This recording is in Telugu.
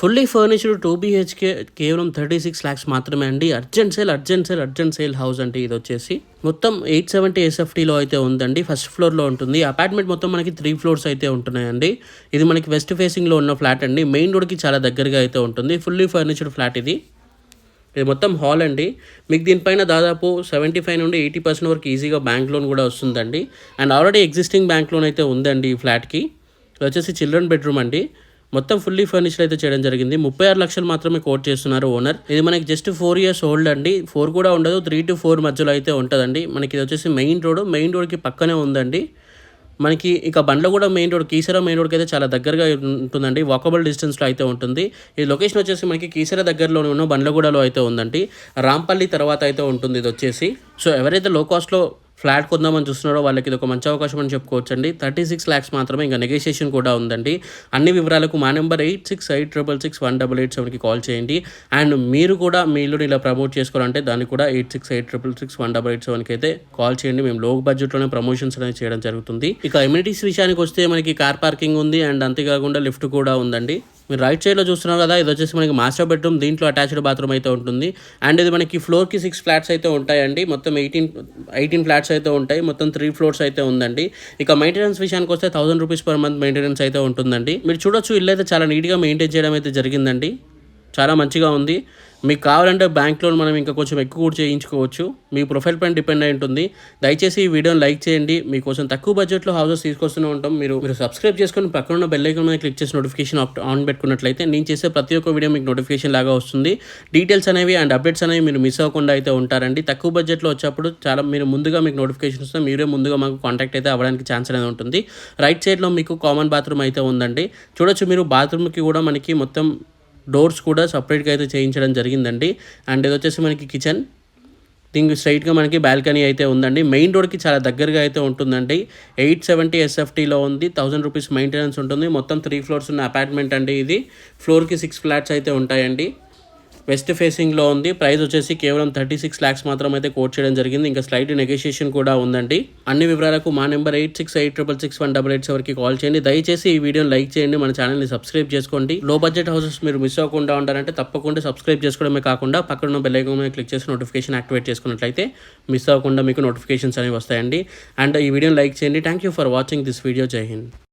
ఫుల్లీ ఫర్నిచర్డ్ టూ బీహెచ్కే కేవలం థర్టీ సిక్స్ ల్యాక్స్ మాత్రమే అండి. Urgent sale urgent sale urgent sale house అంటే ఇది వచ్చేసి. మొత్తం ఎయిట్ సెవెంటీ ఎస్ఎఫ్టీలో అయితే ఉందండి. ఫస్ట్ ఫ్లోర్లో ఉంటుంది. అపార్ట్మెంట్ మొత్తం మనకి త్రీ ఫ్లోర్స్ అయితే ఉంటున్నాయండి. ఇది మనకి వెస్ట్ ఫేసింగ్లో ఉన్న ఫ్లాట్ అండి. మెయిన్ రోడ్కి చాలా దగ్గరగా అయితే ఉంటుంది. ఫుల్లీ ఫర్నిచర్డ్ ఫ్లాట్ ఇది. ఇది మొత్తం హాల్ అండి. మీకు దీనిపైన దాదాపు సెవెంటీ ఫైవ్ నుండి ఎయిటీ పర్సెంట్ వరకు ఈజీగా బ్యాంక్ లోన్ కూడా వస్తుందండి. And already existing bank loan అయితే ఉందండి ఈ ఫ్లాట్కి. వచ్చేసి చిల్డ్రన్ బెడ్రూమ్ అండి. మొత్తం ఫుల్లీ ఫర్నిష్డ్ అయితే చేయడం జరిగింది. ముప్పై ఆరు లక్షలు మాత్రమే కోట్ చేస్తున్నారు ఓనర్ ఇది మనకి జస్ట్ ఫోర్ ఇయర్స్ ఓల్డ్ అండి. ఫోర్ కూడా ఉండదు త్రీ టు ఫోర్ మధ్యలో అయితే ఉంటుందండి. మనకి ఇది వచ్చేసి మెయిన్ రోడ్ మెయిన్ రోడ్కి పక్కనే ఉందండి. మనకి ఇక బండ్ల కూడా మెయిన్ రోడ్ కీసరా మెయిన్ రోడ్కి అయితే చాలా దగ్గరగా ఉంటుందండి. వాకబుల్ డిస్టెన్స్లో అయితే ఉంటుంది. ఈ లొకేషన్ వచ్చేసి మనకి కీసరా దగ్గరలో ఉన్న బండ్లగూడలో అయితే ఉందండి. రాంపల్లి తర్వాత అయితే ఉంటుంది ఇది వచ్చేసి. సో ఎవరైతే లో కాస్ట్లో ఫ్లాట్ కొందామని చూస్తున్నారో వాళ్ళకి ఇది ఒక మంచి అవకాశం అని చెప్పుకోవచ్చండి. థర్టీ సిక్స్ ల్యాక్స్ మాత్రమే ఇంకా నెగోషియేషన్ కూడా ఉందండి. అన్ని వివరాలకు మా number eight six eight triple six one double eight సెవెన్కి కాల్ చేయండి. అండ్ మీరు కూడా మీ ఇల్లుని ఇలా ప్రమోట్ చేసుకోవాలంటే దాన్ని కూడా eight six eight triple six one double eight సెవెన్కి అయితే కాల్ చేయండి. మేము లో బడ్జెట్లోనే ప్రమోషన్స్ అనేది చేయడం జరుగుతుంది. ఇక ఎమ్యూనిటీస్ విషయానికి వస్తే మనకి కార్ పార్కింగ్ ఉంది. అండ్ అంతేకాకుండా లిఫ్ట్ కూడా ఉందండి. మీరు రైట్ సైడ్లో చూస్తున్నారు కదా ఇది వచ్చేసి మనకి మాస్టర్ బెడ్రూమ్ దీంట్లో అటాచ్డ్ బాత్రూమ్ అయితే ఉంటుంది. అండ్ ఇది మనకి ఫ్లోర్కి సిక్స్ ఫ్లాట్స్ అయితే ఉంటాయండి. మొత్తం ఎయిటీన్ ఎయిటీన్ ఫ్లాట్స్ అయితే ఉంటాయి. మొత్తం త్రీ ఫ్లోర్స్ అయితే ఉందండి. ఇక మెయింటెనెన్స్ విషయానికి వస్తే thousand rupees per month maintenance అయితే ఉంటుందండి. మీరు చూడొచ్చు ఇల్లు అయితే చాలా నీట్గా మెయింటైన్ చేయడం అయితే జరిగిందండి. చాలా మంచిగా ఉంది. మీకు కావాలంటే బ్యాంక్ లోన్ మనం ఇంకా కొంచెం ఎక్కువ కూడా చేయించుకోవచ్చు. మీ ప్రొఫైల్ పైన డిపెండ్ అయి ఉంటుంది. దయచేసి ఈ వీడియోని లైక్ చేయండి. మీకోసం తక్కువ బడ్జెట్లో హౌసెస్ తీసుకొస్తూనే ఉంటాం. మీరు మీరు సబ్స్క్రైబ్ చేసుకుని పక్కన ఉన్న బెల్ ఐకాన్ మీద క్లిక్ చేసి నోటిఫికేషన్ ఆన్ పెట్టుకున్నట్లయితే నేను చేసే ప్రతి ఒక్క వీడియో మీకు నోటిఫికేషన్ లాగా వస్తుంది. డీటెయిల్స్ అనేవి అండ్ అప్డేట్స్ అనేవి మీరు మిస్ అవ్వకుండా అయితే ఉంటారండి. తక్కువ బడ్జెట్లో వచ్చేప్పుడు చాలా మీరు ముందుగా మీకు నోటిఫికేషన్ వస్తే మీరే ముందుగా మాకు కాంటాక్ట్ అయితే అవ్వడానికి ఛాన్స్ అనేది ఉంటుంది. రైట్ సైడ్లో మీకు కామన్ బాత్రూమ్ అయితే ఉందండి. చూడొచ్చు మీరు బాత్రూమ్కి కూడా మనకి మొత్తం డోర్స్ కూడా సపరేట్గా అయితే చేయించడం జరిగిందండి. అండ్ ఇది వచ్చేసి మనకి కిచెన్. దీనికి స్ట్రైట్గా మనకి బాల్కనీ అయితే ఉందండి. మెయిన్ రోడ్కి చాలా దగ్గరగా అయితే ఉంటుందండి. ఎయిట్ సెవెంటీ ఎస్ఎఫ్టీలో ఉంది. థౌసండ్ రూపీస్ మెయింటెనెన్స్ ఉంటుంది. మొత్తం త్రీ ఫ్లోర్స్ ఉన్న అపార్ట్మెంట్ అండి ఇది. ఫ్లోర్కి సిక్స్ ఫ్లాట్స్ అయితే ఉంటాయండి. వెస్ట్ ఫేసింగ్లో ఉంది. ప్రైస్ వచ్చేసి కేవలం థర్టీ సిక్స్ ల్యాక్స్ మాత్రం అయితే కోట్ చేయడం జరిగింది. ఇంకా స్లైట్ నెగోషియేషన్ కూడా ఉందండి. అన్ని వివరాలకు మా number eight six eight triple six one double eight సెవెన్కి కాల్ చేయండి. దయచేసి ఈ వీడియోని లైక్ చేయండి. మన ఛానల్ని సబ్స్క్రైబ్ చేసుకోండి. లో బడ్జెట్ హౌసెస్ మీరు మిస్ అవ్వకుండా ఉండాలంటే తప్పకుండా సబ్స్క్రైబ్ చేసుకోవడమే కాకుండా పక్కన ఉన్న బెల్ ఐకాన్ మీద క్లిక్ చేసి నోటిఫికేషన్ యాక్టివేట్ చేసుకున్నట్లయితే మిస్ అవ్వకుండా మీకు నోటిఫికేషన్స్ అనేవి వస్తాయండి. అండ్ ఈ వీడియోని లైక్ చేయండి. Thank you for watching this video. జై హింద్.